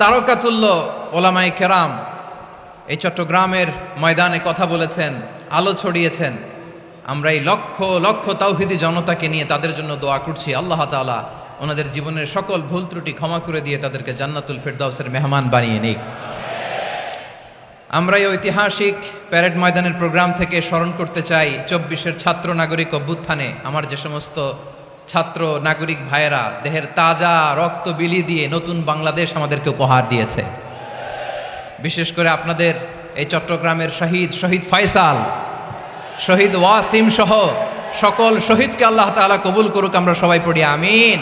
তারকাতুল্য ওলামাই কেরাম এই চট্টগ্রামের ময়দানে কথা বলেছেন, আলো ছড়িয়েছেন। আমরা এই লক্ষ লক্ষ তাওহিদি জনতাকে নিয়ে তাদের জন্য দোয়া করছি। আল্লাহ তাআলা ওনাদের জীবনের সকল ভুল ত্রুটি ক্ষমা করে দিয়ে তাদেরকে জান্নাতুল ফেরদাউসের মেহমান বানিয়ে নিক। আমরা এই ঐতিহাসিক প্যারেড ময়দানের প্রোগ্রাম থেকে স্মরণ করতে চাই, চব্বিশের ছাত্র নাগরিক অভ্যুত্থানে আমার যে সমস্ত ছাত্র, নাগরিক ভাইয়েরা, দেহের তাজা রক্ত বিলি দিয়ে নতুন বাংলাদেশ আমাদেরকে উপহার দিয়েছে। বিশেষ করে আপনাদের এই চট্টগ্রামের শহীদ শহীদ ফয়সাল, শহীদ ওয়াসিম সহ সকল শহীদকে আল্লাহ তাআলা কবুল করুক, আমরা সবাই পড়ি, আমিন।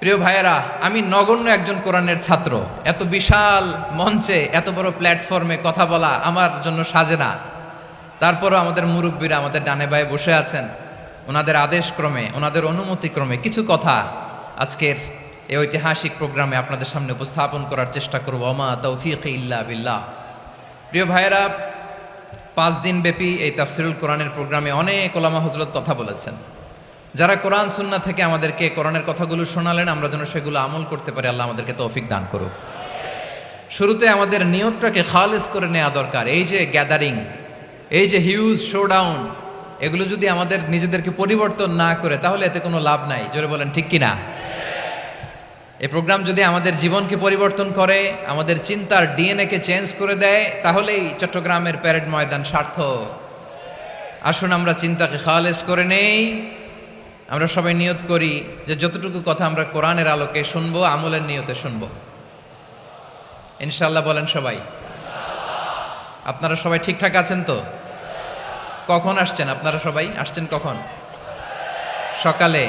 প্রিয় ভাইয়েরা, আমি নগণ্য একজন কোরআনের ছাত্র। এত বিশাল মঞ্চে, এত বড় প্ল্যাটফর্মে কথা বলা আমার জন্য সাজে না। তারপরও আমাদের মুরব্বীরা আমাদের ডানে বায়ে বসে আছেন। ওনাদের আদেশ ক্রমে, ওনাদের অনুমতি ক্রমে কিছু কথা আজকের এই ঐতিহাসিক প্রোগ্রামে আপনাদের সামনে উপস্থাপন করার চেষ্টা করব। ওমা তৌফিক ইল্লা বিল্লাহ। প্রিয় ভাইয়েরা, পাঁচ দিন ব্যাপী এই তাফসিরুল কোরআনের প্রোগ্রামে অনেক ওলামা হজরত কথা বলেছেন। যারা কোরআন সুন্না থেকে আমাদেরকে কোরআনের কথাগুলো শোনালেন, আমরা যেন সেগুলো আমল করতে পারি, আল্লাহ আমাদেরকে তৌফিক দান করুক। শুরুতে আমাদের নিয়তটাকে খালেস করে নেওয়া দরকার। এই যে গ্যাদারিং, এই যে হিউজ শোডাউন এগুলো যদি আমাদের নিজেদেরকে পরিবর্তন না করে, তাহলে এতে কোনো লাভ নাই। জোরে বলেন, ঠিক কিনা? এই প্রোগ্রাম যদি আমাদের জীবনকে পরিবর্তন করে, আমাদের চিন্তার ডিএনএ কে চেঞ্জ করে দেয়, তাহলেই চট্টগ্রামের প্যারেড ময়দান সার্থক। আসুন আমরা চিন্তাকে খালেস করে নেই। আমরা সবাই নিয়ত করি যে যতটুকু কথা আমরা কোরআনের আলোকে শুনব, আমলের নিয়তে শুনব। ইনশাল্লাহ বলেন সবাই। আপনারা সবাই ঠিকঠাক আছেন তো? কখন আসছেন আপনারা সবাই? আসছেন কখন? সকালে?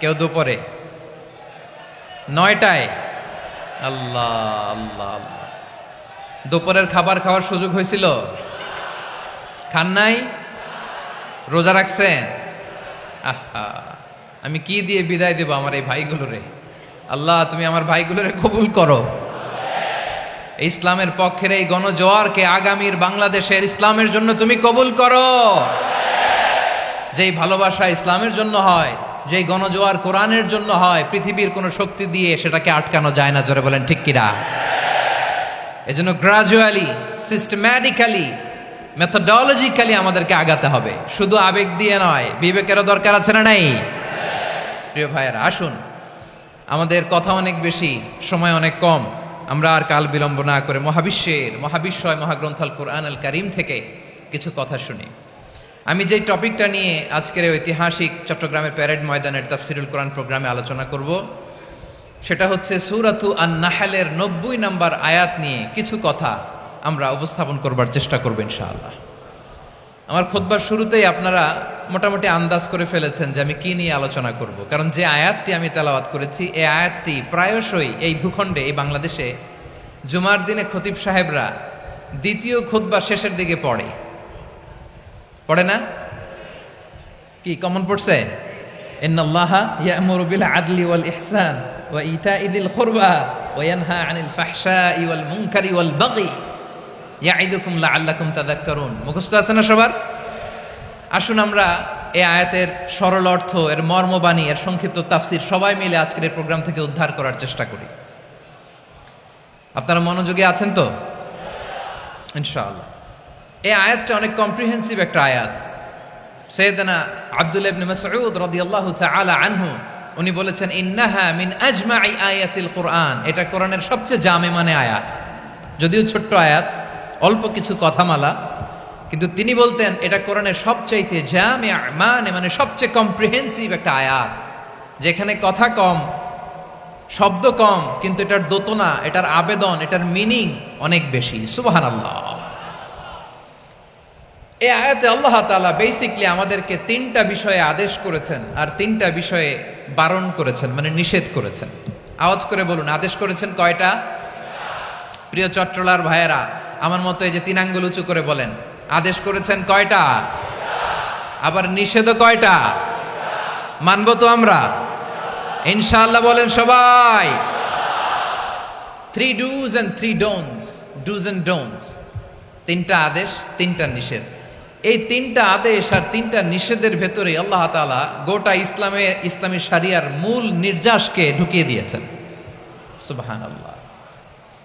কেউ দুপুরে? নয়টায়? আল্লাহ আল্লাহ আল্লাহ। দুপুরের খাবার খাওয়ার সুযোগ হয়েছিল? খান নাই? রোজা রাখছেন? আহা, আমি কি দিয়ে বিদায় দেব আমার এই ভাইগুলোরে? আল্লাহ, তুমি আমার ভাইগুলোরে কবুল করো। ইসলামের পক্ষের এই গণজোয়ারকে আগামীর বাংলাদেশের ইসলামের জন্য তুমি কবুল করো। যেই ভালোবাসা ইসলামের জন্য হয়, যেই গণজোয়ার কোরআনের জন্য হয়, পৃথিবীর কোনো শক্তি দিয়ে সেটাকে আটকানো যায় না, জোরে বলেন, ঠিক কিনা? এজন্য গ্রাজুয়ালি সিস্টেম্যাটিক্যালি মেথোডলজিক্যালি আমাদেরকে আগাতে হবে। শুধু আবেগ দিয়ে নয়, বিবেকেরও দরকার আছে না নাই? প্রিয় ভাইয়েরা, আসুন, আমাদের কথা অনেক বেশি, সময় অনেক কম। আমরা আর কাল বিলম্ব না করে মহাবিশ্বের মহাবিশ্বয় মহাগ্রন্থ আল কোরআন আল করিম থেকে কিছু কথা শুনি। আমি যেই টপিকটা নিয়ে আজকের ঐতিহাসিক চট্টগ্রামের প্যারেড ময়দানের তাফসিরুল কোরআন প্রোগ্রামে আলোচনা করব, সেটা হচ্ছে সুরাতু আন নাহালের নব্বই নাম্বার আয়াত নিয়ে কিছু কথা আমরা উপস্থাপন করবার চেষ্টা করব ইনশাআল্লাহ। আমার খোদবার শুরুতেই আপনারা মোটামুটি আন্দাজ করে ফেলেছেন যে আমি কি নিয়ে আলোচনা করব। কারণ যে আয়াতটি আমি তেলাওয়াত করেছি এই আয়াতটি প্রায়শই এই ভূখণ্ডে, এই বাংলাদেশে জুমার দিনে খতিব সাহেবরা দ্বিতীয় খুতবা শেষের দিকে পড়ে। পড়ে না? কি কমন পড়ছে? ইন্নাল্লাহা আদলি আনিল মুখস্থ আছে না সবার? আসুন আমরা এই আয়াতের সরল অর্থ, এর মর্মবাণী, এর সংক্ষিপ্ত তাফসির সবাই মিলে আজকের এই প্রোগ্রাম থেকে উদ্ধার করার চেষ্টা করি। আপনারা মনোযোগী আছেন তো? ইনশাআল্লাহ। এই আয়াতটা অনেক কম্প্রিহেন্সিভ একটা আয়াত। সৈয়দনা আব্দুল ইবনে মাসউদ রাদিয়াল্লাহু তাআলা আনহু, উনি বলেছেন, ইন্নাহা মিন আজমাই আয়াতিল কোরআন। এটা কোরআনের সবচেয়ে জামে মানে আয়াত। যদিও ছোট্ট আয়াত, অল্প কিছু কথামালা কিন্তু তিনি বলতেন, এটা কোরআনের সবচাইতে জামে মানে মানে সবচেয়ে কম্প্রিহেন্সিভ একটা আয়াত। যেখানে কথা কম, শব্দ কম, কিন্তু এটার দোতনা, এটার আবেদন, এটার মিনিং অনেক বেশি। সুবহানাল্লাহ। এই আয়াতে আল্লাহ তালা বেসিকলি আমাদেরকে তিনটা বিষয়ে আদেশ করেছেন, আর তিনটা বিষয়ে বারণ করেছেন মানে নিষেধ করেছেন। আওয়াজ করে বলুন, আদেশ করেছেন কয়টা? প্রিয় চট্টলার ভাইয়েরা, আমার মতো এই যে তিন আঙ্গুল উঁচু করে বলেন আদেশ করেছেন কয়টা? আবার নিষেধও কয়টা? মানবো তো আমরা। ইনশাআল্লাহ বলেন সবাই। Three dos and three don'ts dos and don'ts তিনটা আদেশ, তিনটা নিষেধ। এই তিনটা আদেশ আর তিনটা নিষেধের ভেতরে আল্লাহ তালা গোটা ইসলামে, ইসলামী সারিয়ার মূল নির্যাসকে ঢুকিয়ে দিয়েছেন। সুবাহান আল্লাহ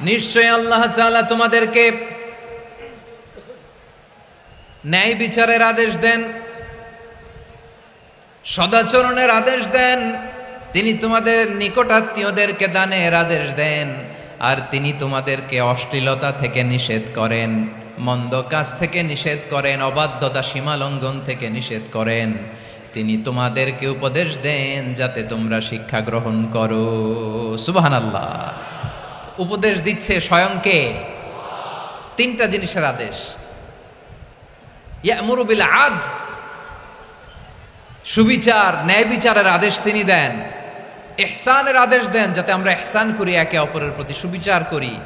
নিশ্চয় আল্লাহ তাআলা তোমাদেরকে ন্যায় বিচারের আদেশ দেন, সদাচরণের আদেশ দেন, তিনি তোমাদের নিকটাত্মীয়দেরকে দানের আদেশ দেন, আর তিনি তোমাদেরকে অশ্লীলতা থেকে নিষেধ করেন, মন্দ কাজ থেকে নিষেধ করেন, অবাধ্যতা সীমালঙ্ঘন থেকে নিষেধ করেন। তিনি তোমাদেরকে উপদেশ দেন যাতে তোমরা শিক্ষা গ্রহণ করো। সুবাহান আল্লাহ উপদেশ দিচ্ছে স্বয়ংকে তিনটা জিনিসের আদেশ। ইয়ামুরুবিল আদ। সুবিচার, ন্যায় বিচারের আদেশ তিনি দেন। এহসানের আদেশ দেন যাতে আমরা এহসান করি, একে অপরের প্রতি সুবিচার করি।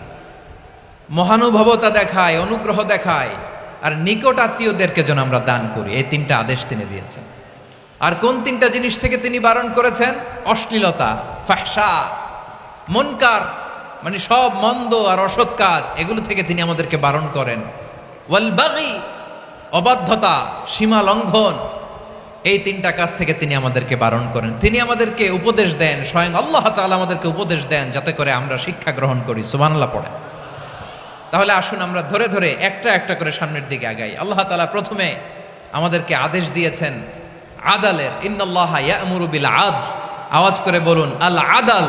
মহানুভবতা দেখায়, অনুগ্রহ দেখায়। আর নিকট আত্মীয়দেরকে যেন আমরা দান করি। এই তিনটা আদেশ তিনি দিয়েছেন। আর কোন তিনটা জিনিস থেকে তিনি বারণ করেছেন? অশ্লীলতা ফাহসা মনকার মানে সব মন্দ আর অসৎ কাজ, এগুলো থেকে তিনি আমাদেরকে বারণ করেন। ওয়াল বাগি, অবাধ্যতা, সীমা লঙ্ঘন, এই তিনটা কাজ থেকে তিনি আমাদেরকে বারণ করেন। তিনি আমাদেরকে উপদেশ দেন, স্বয়ং আল্লাহ তাআলা আমাদেরকে উপদেশ দেন, যাতে করে আমরা শিক্ষা গ্রহণ করি। সুবহানাল্লাহ পড়ে তাহলে আসুন আমরা ধরে ধরে একটা একটা করে সামনের দিকে আগাই। আল্লাহ তাআলা প্রথমে আমাদেরকে আদেশ দিয়েছেন, আদালের, ইন্নাল্লাহ ইয়ামুরু বিল আদ আওয়াজ করে বলুন, আল আদাল।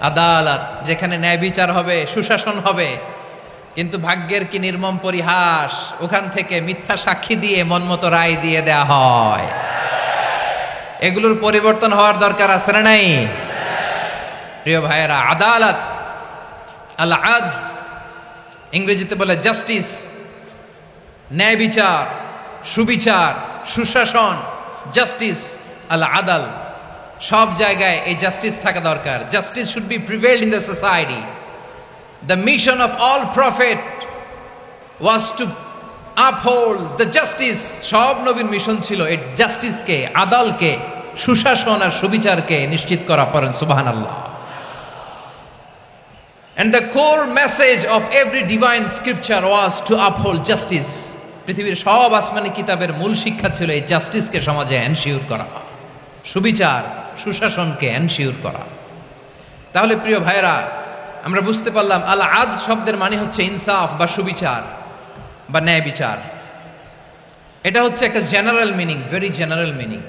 আদালত, যেখানে ন্যায় বিচার হবে, সুশাসন হবে। কিন্তু ভাগ্যের কি নির্মম পরিহাস, ওখান থেকে মিথ্যা সাক্ষী দিয়ে মনমতো রায় দিয়ে দেয়া হয়। এগুলোর পরিবর্তন হওয়ার দরকার আছে না নাই? প্রিয় ভাইয়েরা, আদালত আল আদ ইংরেজিতে বলে জাস্টিস, ন্যায় বিচার, সুবিচার, সুশাসন, জাস্টিস আল আদাল সব জায়গায় এই জাস্টিস থাকা দরকার। Justice should be prevail in the society the mission of all prophet was to uphold the justice সব নবীর মিশন ছিল এই জাস্টিসকে আদালকে, সুশাসন আর সুবিচারকে নিশ্চিত করা পড়েন সুবাহান আল্লাহ And the core message of every divine scripture was to uphold justice. পৃথিবীর সব আসমানি কিতাবের মূল শিক্ষা ছিল এই জাস্টিসকে সমাজে এনশিওর করা। সুবিচার সুশাসনকে এনশিওর করা। তাহলে প্রিয় ভাইরা আমরা বুঝতে পারলাম আল আদ শব্দের মানে হচ্ছে ইনসাফ বা সুবিচার বা ন্যায় বিচার। এটা হচ্ছে একটা general meaning very general meaning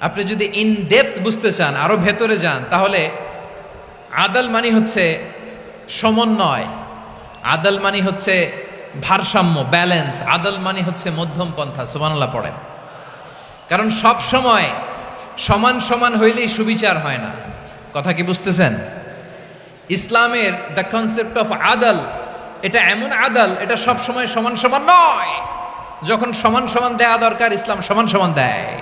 আপনি যদি ইন ডেপথ বুঝতে চান আরও ভেতরে যান, তাহলে আদাল মানে হচ্ছে সমন্বয়, আদাল মানে হচ্ছে ভারসাম্য ব্যালেন্স আদাল মানে হচ্ছে মধ্যম পন্থা সুমানাল্লাহ পড়েন। কারণ সব সময় সমান সমান হইলেই সুবিচার হয় না। কথা কি বুঝতেছেন? ইসলামের দ্য কনসেপ্ট অফ আদাল, এটা এমন আদাল, এটা সব সময় সমান সমান নয়। যখন সমান সমান দেয়া দরকার, ইসলাম সমান সমান দেয়।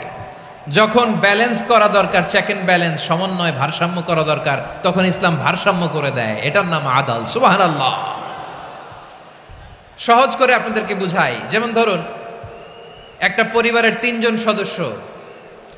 যখন ব্যালেন্স করা দরকার চেক এন্ড ব্যালেন্স সমন্বয়, ভারসাম্য করা দরকার, তখন ইসলাম ভারসাম্য করে দেয়। এটার নাম আদাল সুবাহ আল্লাহ সহজ করে আপনাদেরকে বুঝাই। যেমন ধরুন, একটা পরিবারের তিনজন সদস্য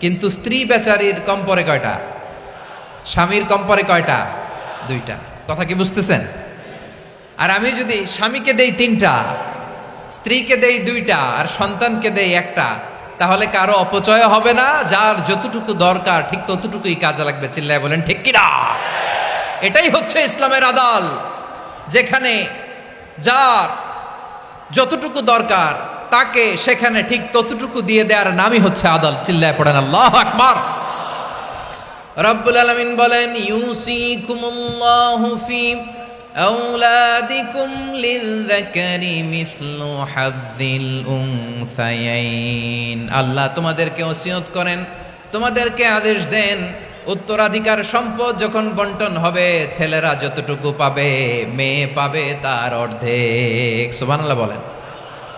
কিন্তু স্ত্রী বেচারির কম পরে কয়টা? স্বামীর কম পরে কয়টা? দুইটা। কথা কি বুঝতেছেন? আর আমি যদি স্বামীকে দেই তিনটা, স্ত্রীকে দেই দুইটা, আর সন্তানকে দেই একটা, তাহলে কারও অপচয় হবে না, যার যতটুকু দরকার, ঠিক ততটুকুই কাজে লাগবে, চিল্লায় বলেন, ঠিক কিনা? এটাই হচ্ছে ইসলামের আদাল, যেখানে যার যতটুকু দরকার তাকে সেখানে ঠিক ততটুকু দিয়ে দেওয়ার নামই হচ্ছে আদাল চিল্লায় পড়েন আল্লাহ আকবার রব্বুল আলমিন বলেন ইউসিকুমুল্লাহু ফি أولادكم للذكر مثل حظ الأنثيين আল্লাহ তোমাদেরকে ওসিয়ত করেন তোমাদেরকে আদেশ দেন উত্তরাধিকার সম্পদ যখন বন্টন হবে ছেলেরা যতটুকু পাবে মেয়ে পাবে তার অর্ধেক সুবহানাল্লাহ বলেন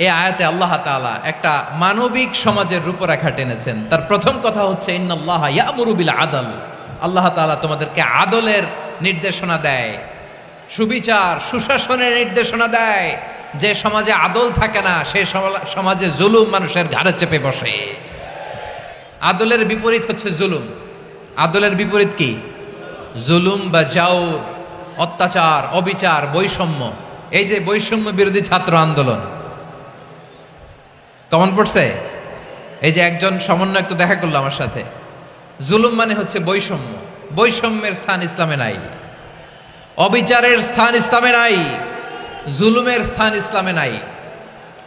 এ আয়াতে আল্লাহ তাআলা একটা মানবিক সমাজের রূপরেখা টেনেছেন। তার প্রথম কথা হচ্ছে, ইন্নাল্লাহ ইয়ামুরু বিল আদল। আল্লাহ তাআলা তোমাদেরকে আদলের নির্দেশনা দেয়, সুবিচার, সুশাসনের নির্দেশনা দেয়। যে সমাজে আদল থাকে না, সে সমাজে জুলুম মানুষের ঘাড়ে চেপে বসে। আদলের বিপরীত হচ্ছে জুলুম। আদলের বিপরীত কি? জুলুম বা জাউর, অত্যাচার, অবিচার, বৈষম্য। এই যে বৈষম্য বিরোধী ছাত্র আন্দোলন কমন পড়ছে? এই যে একজন সমন্বয়ক তো দেখা করল আমার সাথে। জুলুম মানে হচ্ছে বৈষম্য। বৈষম্যের স্থান ইসলামে নাই। অবিচারের স্থান ইসলামে নাই। জুলুমের স্থান ইসলামে নাই।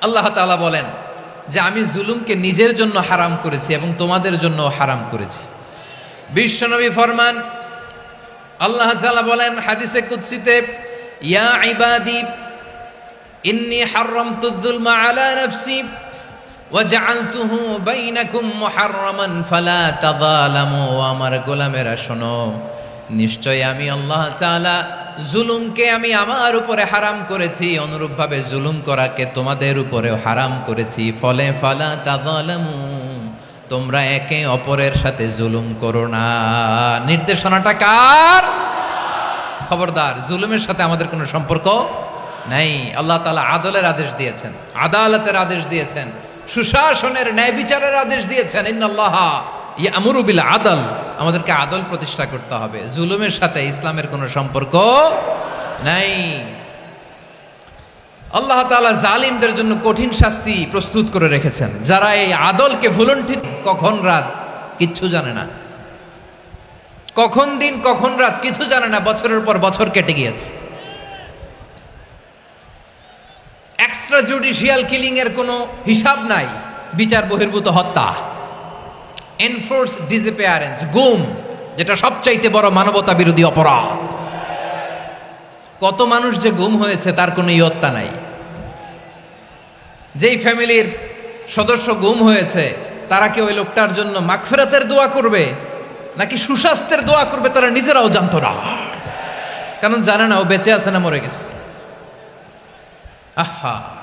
আল্লাহ তালা বলেন যে আমি জুলুমকে নিজের জন্য হারাম করেছি এবং তোমাদের জন্য হারাম করেছি। বিশ্বনবী ফরমান আল্লাহ তালা বলেন হাদিসে কুদসিতে, ইয়া ইবাদি, ইন্নী হারামতু যুলমা আলা নাফসি। ওয়াজআলতুহু বাইনাকুম মুহাররামান ফালা তাযালামু। আমার গোলামেরা, শোনো নিশ্চয় আমি আল্লাহ তাআলা জুলুমকে আমি আমার উপরে হারাম করেছি, অনুরূপভাবে জুলুম করাকে তোমাদের উপরেও হারাম করেছি। ফলে ফালা তাযালামু, তোমরা একে অপরের সাথে জুলুম করো না। নির্দেশনাটা কার? খবরদার, জুলুমের সাথে আমাদের কোনো সম্পর্ক নাই। আল্লাহ তাআলা আদলের আদেশ দিয়েছেন, আদালতের আদেশ দিয়েছেন। সুশাসনের ন্যায় বিচারের আদেশ দিয়েছেন, ইন্নাল্লাহ ইয়ামুরু বিল আদল আমাদেরকে আদল প্রতিষ্ঠা করতে হবে। জুলুমের সাথে ইসলামের কোনো সম্পর্ক নাই। আল্লাহ তাআলা জালিমদের জন্য কঠিন শাস্তি প্রস্তুত করে রেখেছেন। যারা এই আদলকে ভুলন্ঠিত, কখন রাত কিচ্ছু জানে না। কখন দিন, কখন রাত কিছু জানে না। বছরের পর বছর কেটে গিয়েছে। এক্সট্রা জুডিশিয়াল কিলিং এর কোনো হিসাব নাই। বিচার বহির্ভূত হত্যা। এনফোর্স ডিসঅ্যাপিয়ারেন্স গুম, যেটা সবচাইতে বড় মানবতা বিরোধী অপরাধ। কত মানুষ যে গুম হয়েছে, তার কোনো ইয়ত্তা নাই। যেই ফ্যামিলির সদস্য গুম হয়েছে, তারা কি ওই লোকটার জন্য মাগফিরাতের দোয়া করবে, নাকি সুস্বাস্থ্যের দোয়া করবে, তারা নিজেরাও জানতো না। কারণ জানে না, ও বেঁচে আছে না মরে গেছে। আহা।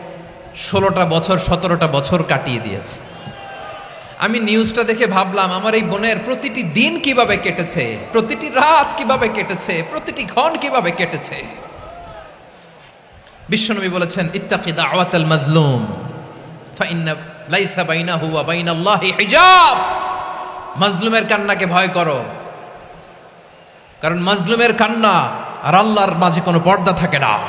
ষোলোটা বছর, সতেরোটা বছর কাটিয়ে দিয়েছে। আমি নিউজটা দেখে ভাবলাম, আমার এই বোনের প্রতিটি দিন কীভাবে কেটেছে, প্রতিটি রাত কীভাবে কেটেছে, প্রতিটি ঘন কীভাবে কেটেছে? বিশ্বনবী বলেছেন, ইত্তাকি দাওয়াতাল মাজলুম লাইসা বাইনাহু ওয়া বাইনাল্লাহি হিজাব। মাজলুমের কান্নাকে ভয় করো। কারণ মাজলুমের কান্না আর আল্লাহর মাঝে কোনো পর্দা থাকে না।